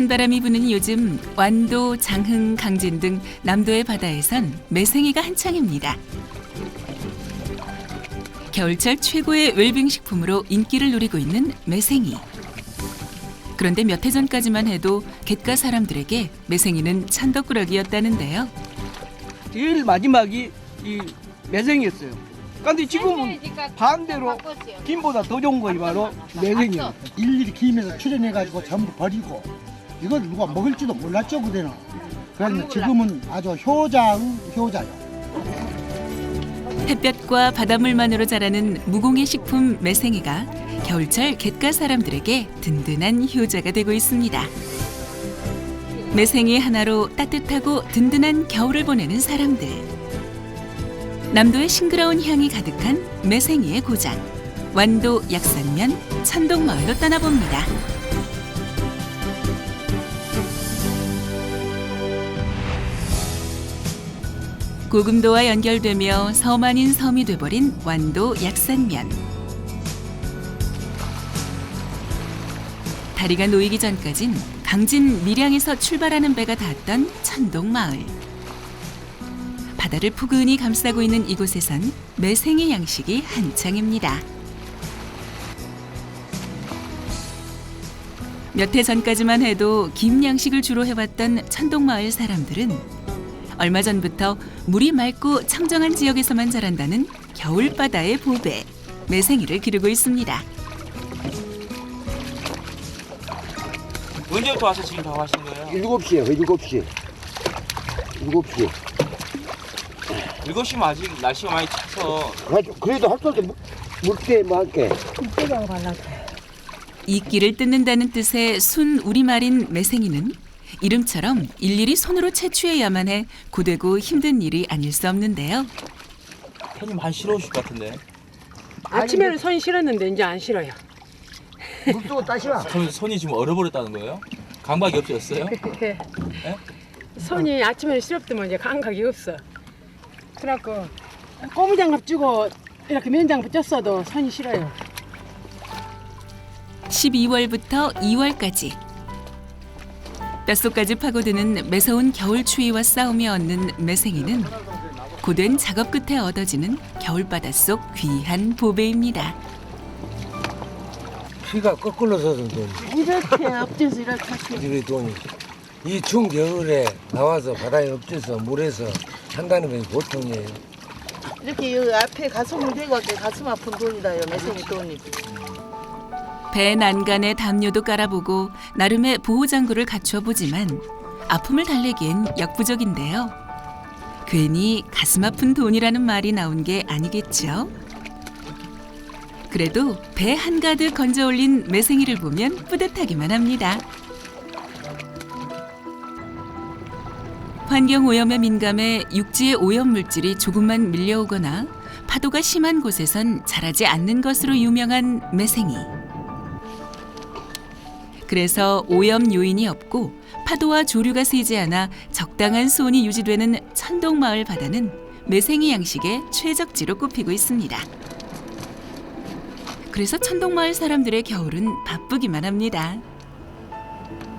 찬바람이 부는 요즘 완도, 장흥, 강진 등 남도의 바다에선 매생이가 한창입니다. 겨울철 최고의 웰빙 식품으로 인기를 누리고 있는 매생이. 그런데 몇 해 전까지만 해도 갯가 사람들에게 매생이는 찬더꾸러기였다는데요. 제일 마지막이 이 매생이였어요. 근데 지금은 반대로 김보다 더 좋은 거이 바로 매생이예요. 일일이 김에서 출연해가지고 전부 버리고 이걸 누가 먹을지도 몰랐죠 그때는 그런데 지금은 아주 효자의 효자요 햇볕과 바닷물만으로 자라는 무공해 식품 매생이가 겨울철 갯가 사람들에게 든든한 효자가 되고 있습니다. 매생이 하나로 따뜻하고 든든한 겨울을 보내는 사람들. 남도의 싱그러운 향이 가득한 매생이의 고장. 완도 약산면 천동마을로 떠나봅니다. 고금도와 연결되며 섬 아닌 섬이 돼버린 완도 약산면. 다리가 놓이기 전까진 강진 밀양에서 출발하는 배가 닿았던 천동마을. 바다를 푸근히 감싸고 있는 이곳에선 매생이 양식이 한창입니다. 몇 해 전까지만 해도 김 양식을 주로 해왔던 천동마을 사람들은 얼마 전부터 물이 맑고 청정한 지역에서만 자란다는 겨울바다의 보배 매생이를 기르고 있습니다. 언제부터 와서 지금 다 하신 거예요? 일곱 시에 일곱 시. 일곱 시. 일곱 시면 아직 날씨가 많이 차서 그래도 그래도 할수 없게 물때 맞게. 이끼를 뜯는다는 뜻의 순 우리말인 매생이는 이름처럼 일일이 손으로 채취해야만 해 고되고 힘든 일이 아닐 수 없는데요. 팬이 많이 싫어오실 것 같은데 아침에는 손이 싫었는데 이제 안 싫어요. 물도 따시라. 그럼 손이 지금 얼어버렸다는 거예요? 감각이 없어졌어요? 손이 아침에는 싫었더만 이제 감각이 없어. 그래갖고 고무장갑 주고 이렇게 면장갑 쪘어도 손이 싫어요. 12월부터 2월까지 뼛속까지 파고드는 매서운 겨울 추위와 싸우며 얻는 매생이는 고된 작업 끝에 얻어지는 겨울바다 속 귀한 보배입니다. 피가 거꾸로 돈 이렇게 엎져서 이렇게. 이게 돈이 이 추운 겨울에 나와서 바다에 엎져서 물에서 한다는 건 보통이에요 이렇게 여기 앞에 가슴을 대고 가슴 아픈 돈이다요 매생이 돈이 배 난간에 담요도 깔아보고 나름의 보호장구를 갖춰보지만 아픔을 달래기엔 역부족인데요. 괜히 가슴 아픈 돈이라는 말이 나온 게 아니겠죠? 그래도 배 한가득 건져 올린 매생이를 보면 뿌듯하기만 합니다. 환경 오염에 민감해 육지의 오염 물질이 조금만 밀려오거나 파도가 심한 곳에선 자라지 않는 것으로 유명한 매생이. 그래서 오염 요인이 없고 파도와 조류가 새지 않아 적당한 수온이 유지되는 천동마을 바다는 매생이 양식의 최적지로 꼽히고 있습니다. 그래서 천동마을 사람들의 겨울은 바쁘기만 합니다.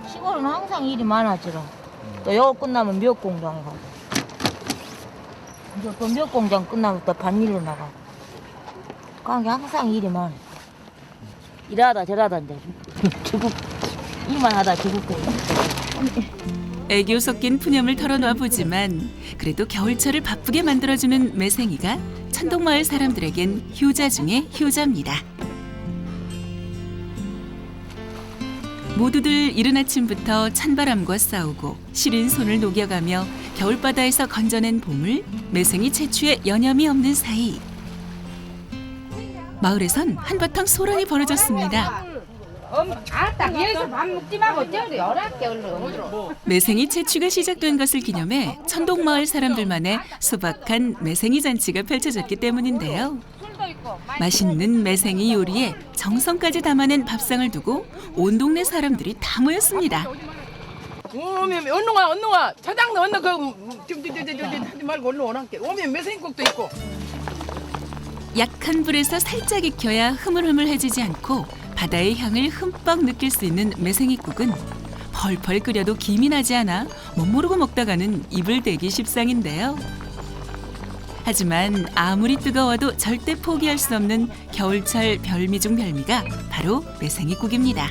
시골은 항상 일이 많아지러. 또 요거 끝나면 몇 공장에 가고. 이제 또몇 공장 끝나면 또 반일로 나가고. 그게 항상 일이 많아. 일하다 저러다 이제 죽고 일만 하다 죽고. 애교 섞인 푸념을 털어놔 보지만 그래도 겨울철을 바쁘게 만들어주는 매생이가 천동마을 사람들에겐 효자 중의 효자입니다. 모두들 이른 아침부터 찬바람과 싸우고 시린 손을 녹여가며 겨울바다에서 건져낸 봄을 매생이 채취에 여념이 없는 사이 마을에선 한바탕 소란이 벌어졌습니다. 아따 여기서 밥 먹지 말고 저리 열할게 얼른 매생이 채취가 시작된 것을 기념해 천동마을 사람들만의 소박한 매생이 잔치가 펼쳐졌기 때문인데요. 맛있는 매생이 요리에 정성까지 담아낸 밥상을 두고 온 동네 사람들이 다 모였습니다. 오면 언노가 언노가 차장 언노 그저저저저 하지 말고 얼른 오란게 오면 매생이국도 있고 약한 불에서 살짝 익혀야 흐물흐물해지지 않고 바다의 향을 흠뻑 느낄 수 있는 매생이국은 펄펄 끓여도 김이 나지 않아 못 모르고 먹다가는 입을 대기 십상인데요. 하지만 아무리 뜨거워도 절대 포기할 수 없는 겨울철 별미 중 별미가 바로 매생이국입니다.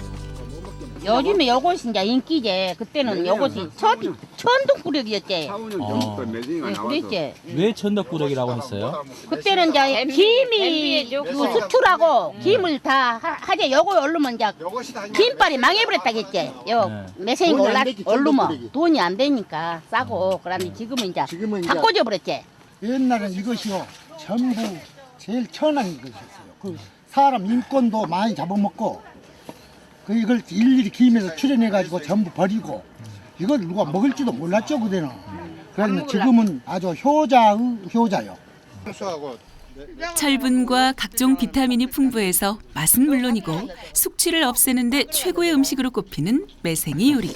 요즘에 요것이 이제 인기제. 그때는 요것이 천, 천둥꾸러기였지. 어. 네, 그랬지. 왜 천덕꾸러기라고 했어요? 그때는 이제 김이 그 수출하고 김을 다 하- 하재 요거 얼르면 이제 김빨이 망해버렸다겠지. 요 네. 매생이 돈이 안 올라 얼르면 천둥꾸러기. 돈이 안 되니까 싸고 그러니 지금은 이제 지금은 이제 다 꽂아버렸지. 옛날엔 이것이요 전부 제일 천한 것이었어요. 그 사람 인권도 많이 잡아먹고 그 이걸 일일이 김에서 출연해 가지고 전부 버리고 이걸 누가 먹을지도 몰랐죠 그때는. 그래서 지금은 아주 효자의 효자요. 철분과 각종 비타민이 풍부해서 맛은 물론이고 숙취를 없애는데 최고의 음식으로 꼽히는 매생이 요리.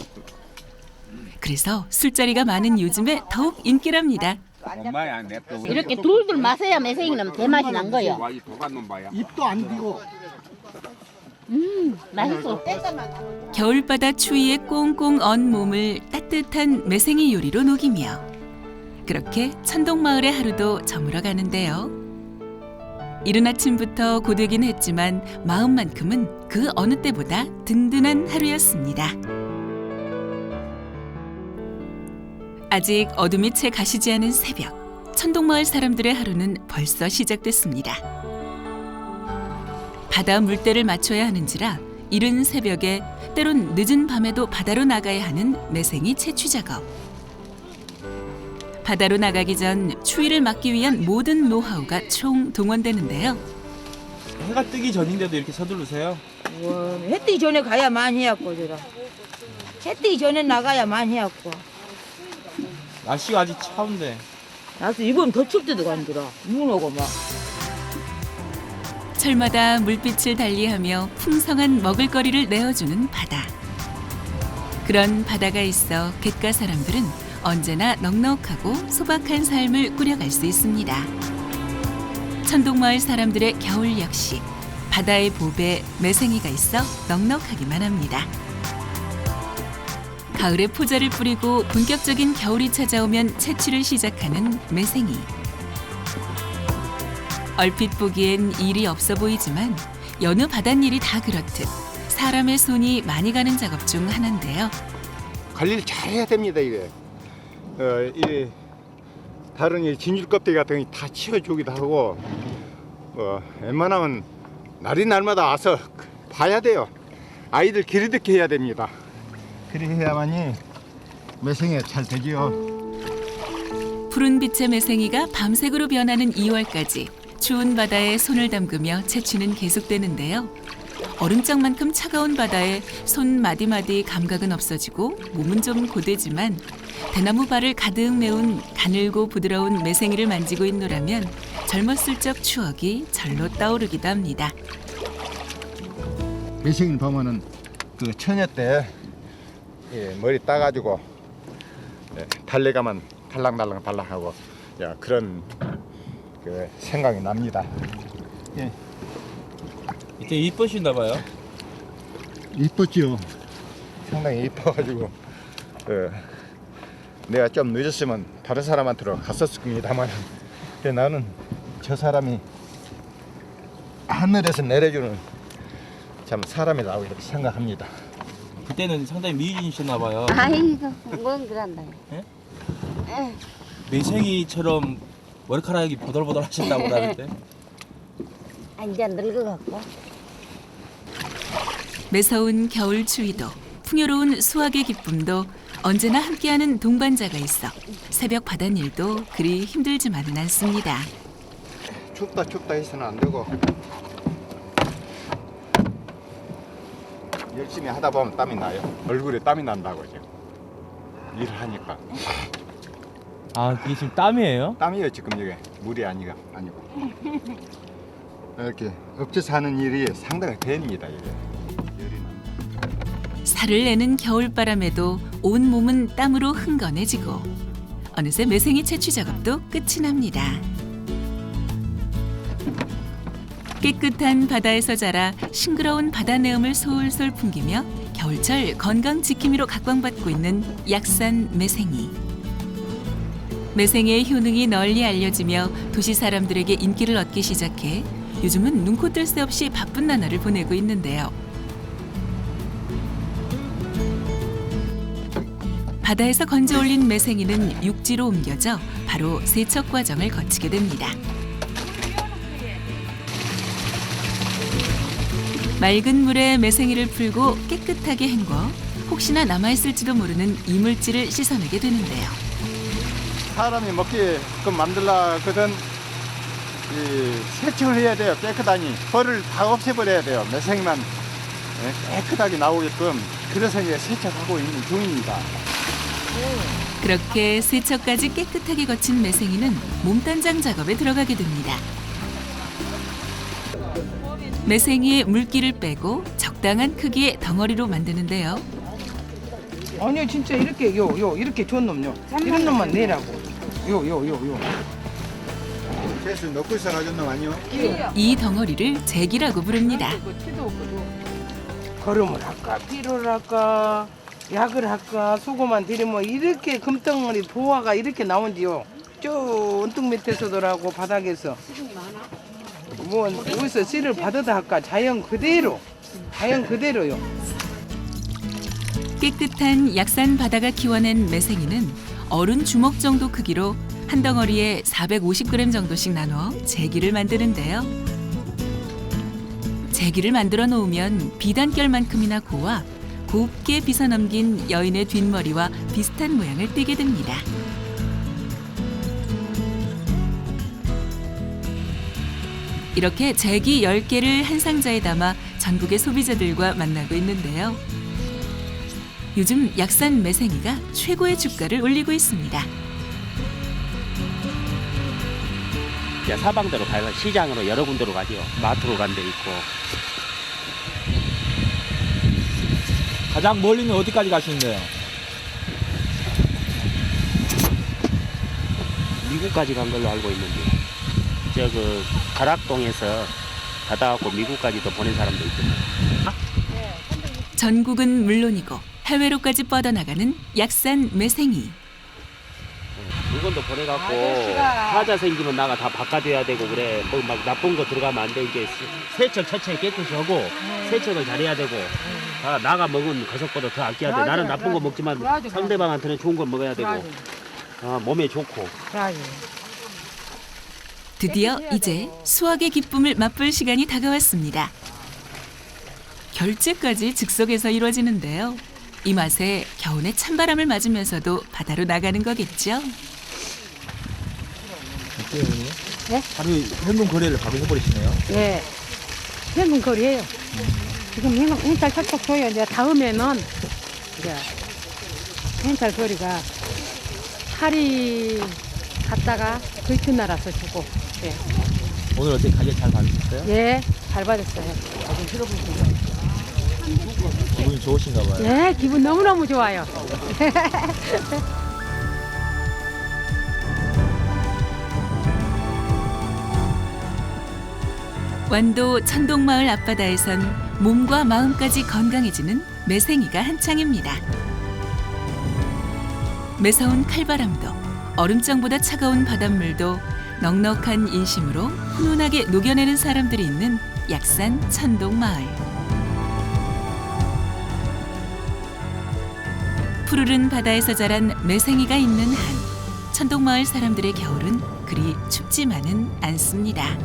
그래서 술자리가 많은 요즘에 더욱 인기랍니다. 이렇게 둘둘 마셔야 매생이는 대맛이 난 거예요. 입도 안 비고 음, 맛있어. 겨울바다 추위에 꽁꽁 언 몸을 따뜻한 매생이 요리로 녹이며 그렇게 천동마을의 하루도 저물어 가는데요. 이른 아침부터 고되긴 했지만 마음만큼은 그 어느 때보다 든든한 하루였습니다. 아직 어둠이 채 가시지 않은 새벽, 천동마을 사람들의 하루는 벌써 시작됐습니다. 바다 물때를 맞춰야 하는지라 이른 새벽에 때론 늦은 밤에도 바다로 나가야 하는 매생이 채취 작업. 바다로 나가기 전 추위를 막기 위한 모든 노하우가 총 동원되는데요. 해가 뜨기 전인데도 이렇게 서두르세요? 해 뜨기 전에 가야 많이 해갖고 저라. 해 뜨기 전에 나가야 많이 해갖고. 날씨가 아직 차운데 나도 이건 더춥 때도 간더라. 눈 오고 막. 철마다 물빛을 달리하며 풍성한 먹을거리를 내어주는 바다. 그런 바다가 있어 갯가 사람들은 언제나 넉넉하고 소박한 삶을 꾸려갈 수 있습니다. 천동마을 사람들의 겨울 역시 바다의 보배 매생이가 있어 넉넉하기만 합니다. 가을에 포자를 뿌리고 본격적인 겨울이 찾아오면 채취를 시작하는 매생이. 얼핏 보기엔 일이 없어 보이지만 여느 바닷일이 다 그렇듯 사람의 손이 많이 가는 작업 중 하나인데요. 관리를 잘 해야 됩니다 이게. 어, 이 다른 이 진줄 껍데기 같은 거다 치워주기도 하고 어, 웬만하면 날이 날마다 와서 봐야 돼요. 아이들 기르듯이 해야 됩니다. 그래야만이 매생이 잘 되지요. 푸른 빛의 매생이가 밤색으로 변하는 2월까지 추운 바다에 손을 담그며 채취는 계속되는데요. 얼음장만큼 차가운 바다에 손 마디마디 감각은 없어지고 몸은 좀 고되지만 대나무 발을 가득 메운 가늘고 부드러운 매생이를 만지고 있노라면 젊었을 적 추억이 절로 떠오르기도 합니다. 매생이를 보면은 그 처녀 때 예, 머리 따가지고 예, 달래가만 달랑달랑 달랑하고 야, 그런 그 생각이 납니다 이때 이쁘신가 봐요. 이뻤죠. 상당히 이뻐가지고 그 내가 좀 늦었으면 다른 사람한테로 갔었을 겁니다만 근데 나는 저 사람이 하늘에서 내려주는 참 사람이라고 이렇게 생각합니다. 그때는 상당히 미인이셨나 봐요. 아이고, 뭔 그런다. 매생이처럼 머리카락이 보들보들 하셨다고 그러는데 이제 늙어갖고. 매서운 겨울 추위도 풍요로운 수확의 기쁨도 언제나 함께하는 동반자가 있어 새벽 바닷일도 그리 힘들지만은 않습니다. 춥다 춥다 해서는 안 되고 열심히 하다 보면 땀이 나요. 얼굴에 땀이 난다고 지금 일을 하니까 아 그게 지금 땀이에요? 땀이에요 지금 이게 물이 아니가 아니고 이렇게 엎쳐서 하는 일이 상당히 됩니다 이게 열이 납니다. 살을 내는 겨울바람에도 온 몸은 땀으로 흥건해지고 어느새 매생이 채취 작업도 끝이 납니다. 깨끗한 바다에서 자라 싱그러운 바다 내음을 솔솔 풍기며 겨울철 건강 지킴이로 각광받고 있는 약산 매생이. 매생이의 효능이 널리 알려지며 도시 사람들에게 인기를 얻기 시작해 요즘은 눈코 뜰 새 없이 바쁜 나날을 보내고 있는데요. 바다에서 건져 올린 매생이는 육지로 옮겨져 바로 세척 과정을 거치게 됩니다. 맑은 물에 매생이를 풀고 깨끗하게 헹궈 혹시나 남아있을지도 모르는 이물질을 씻어내게 되는데요. 사람이 먹게끔 만들려거든 이 세척을 해야 돼요 깨끗하니 벌을 다 없애버려야 돼요 매생이만 예, 깨끗하게 나오게끔 그래서 이제 세척하고 있는 중입니다. 그렇게 세척까지 깨끗하게 거친 매생이는 몸단장 작업에 들어가게 됩니다. 매생이의 물기를 빼고 적당한 크기의 덩어리로 만드는데요. 아니요 진짜 이렇게 요 요 이렇게 좋은 놈요. 이런 놈만 내라고. 요 요 요 요. 그래서 넣고 있어 가지고 놈 아니요? 이 덩어리를 잭이라고 부릅니다. 걸음을 할까 피로를 할까 약을 할까 수고만 들이면 이렇게 금덩어리 보화가 이렇게 나온지요. 저 언덕 밑에서도 하고 바닥에서 뭐 어디서 씨를 받아다 할까 자연 그대로 자연 그대로요. 깨끗한 약산 바다가 키워낸 매생이는 어른 주먹 정도 크기로 한 덩어리에 450g 정도씩 나눠 제기를 만드는데요. 제기를 만들어 놓으면 비단결만큼이나 고와 곱게 빗어 넘긴 여인의 뒷머리와 비슷한 모양을 띠게 됩니다. 이렇게 제기 10개를 한 상자에 담아 전국의 소비자들과 만나고 있는데요. 요즘 약산 매생이가 최고의 주가를 올리고 있습니다. 이제 사방대로 가요. 시장으로 여러 군데로 가죠. 마트로 간 데 있고. 가장 멀리는 어디까지 가시는데요? 미국까지 간 걸로 알고 있는데. 저그 가락동에서 가다 갖고 미국까지도 보낸 사람도 있거든요. 전국은 물론이고 해외로까지 뻗어나가는 약산 매생이. 물건도 보내갖고. 하자 생기면 나가 다 바꿔줘야 되고 그래. 뭐 막 나쁜 거 들어가면 안 돼. 이제 세- 세척 천천히 깨끗이 하고 세척을 잘해야 되고 다 나가 먹은 거석보다 더 아껴야 돼. 나는 나쁜 거. 먹지만 상대방한테는 좋은 거 먹어야 되고. 어, 몸에 좋고. 드디어 이제 수확의 기쁨을 맛볼 시간이 다가왔습니다. 결제까지 즉석에서 이루어지는데요. 이 맛에 겨우내 찬바람을 맞으면서도 바다로 나가는 거겠죠. 어때요, 어머니? 네? 바로 현금 거래를 바로 해버리시네요. 예. 현금 거리예요. 지금 현- 현찰 척척 줘요. 이제 다음에는 이제 현찰 거리가 파리 갔다가 그 이튿날아서 주고. 예. 오늘 어떻게 가게 잘 받으셨어요? 예. 잘 받았어요. 기분이 좋으신가 봐요. 예. 기분 너무너무 좋아요. 완도 천동마을 앞바다에선 몸과 마음까지 건강해지는 매생이가 한창입니다. 매서운 칼바람도 얼음장보다 차가운 바닷물도 넉넉한 인심으로 훈훈하게 녹여내는 사람들이 있는 약산 천동마을. 푸르른 바다에서 자란 매생이가 있는 한 천동마을 사람들의 겨울은 그리 춥지만은 않습니다.